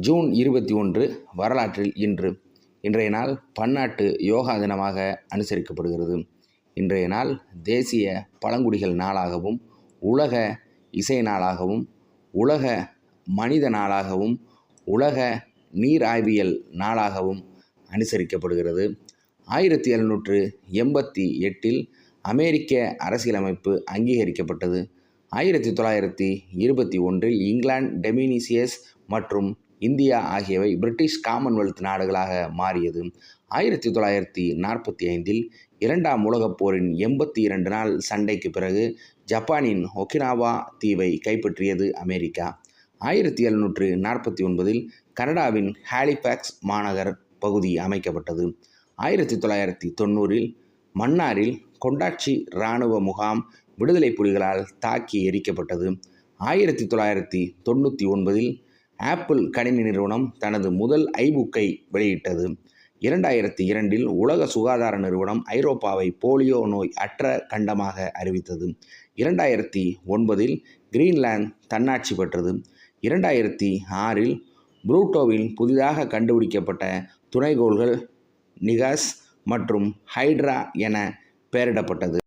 June இருபத்தி ஒன்று வரலாற்றில் இன்று. இன்றைய நாள் பன்னாட்டு யோகா தினமாக அனுசரிக்கப்படுகிறது. இன்றைய நாள் தேசிய பழங்குடிகள் நாளாகவும் உலக இசை நாளாகவும் உலக மனித நாளாகவும் உலக நீர் ஆய்வியல் நாளாகவும் அனுசரிக்கப்படுகிறது. ஆயிரத்தி எழுநூற்று எண்பத்தி எட்டில் அமெரிக்க அரசியலமைப்பு அங்கீகரிக்கப்பட்டது. ஆயிரத்தி தொள்ளாயிரத்தி இருபத்தி ஒன்றில் இங்கிலாந்து டெமினிசியஸ் மற்றும் இந்தியா ஆகியவை பிரிட்டிஷ் காமன்வெல்த் நாடுகளாக மாறியது. ஆயிரத்தி தொள்ளாயிரத்தி நாற்பத்தி ஐந்தில் இரண்டாம் உலகப் போரின் எண்பத்தி இரண்டு நாள் சண்டைக்கு பிறகு ஜப்பானின் ஒகினாவா தீவை கைப்பற்றியது அமெரிக்கா. ஆயிரத்தி எழுநூற்று நாற்பத்தி ஒன்பதில் கனடாவின் ஹாலிஃபேக்ஸ் மாநகர் பகுதி அமைக்கப்பட்டது. ஆயிரத்தி தொள்ளாயிரத்தி தொண்ணூறில் மன்னாரில் கொண்டாட்சி இராணுவ முகாம் விடுதலை புலிகளால் தாக்கி எரிக்கப்பட்டது. ஆயிரத்தி தொள்ளாயிரத்தி தொண்ணூற்றி ஒன்பதில் ஆப்பிள் கணினி நிறுவனம் தனது முதல் ஐபுக்கை வெளியிட்டது. இரண்டாயிரத்தி இரண்டில் உலக சுகாதார நிறுவனம் ஐரோப்பாவை போலியோ நோய் அற்ற கண்டமாக அறிவித்தது. இரண்டாயிரத்தி ஒன்பதில் கிரீன்லாந்து தன்னாட்சி பெற்றது. இரண்டாயிரத்தி ஆறில் புரூட்டோவில் புதிதாக கண்டுபிடிக்கப்பட்ட துணைகோள்கள் நிகாஸ் மற்றும் ஹைட்ரா என பெயரிடப்பட்டது.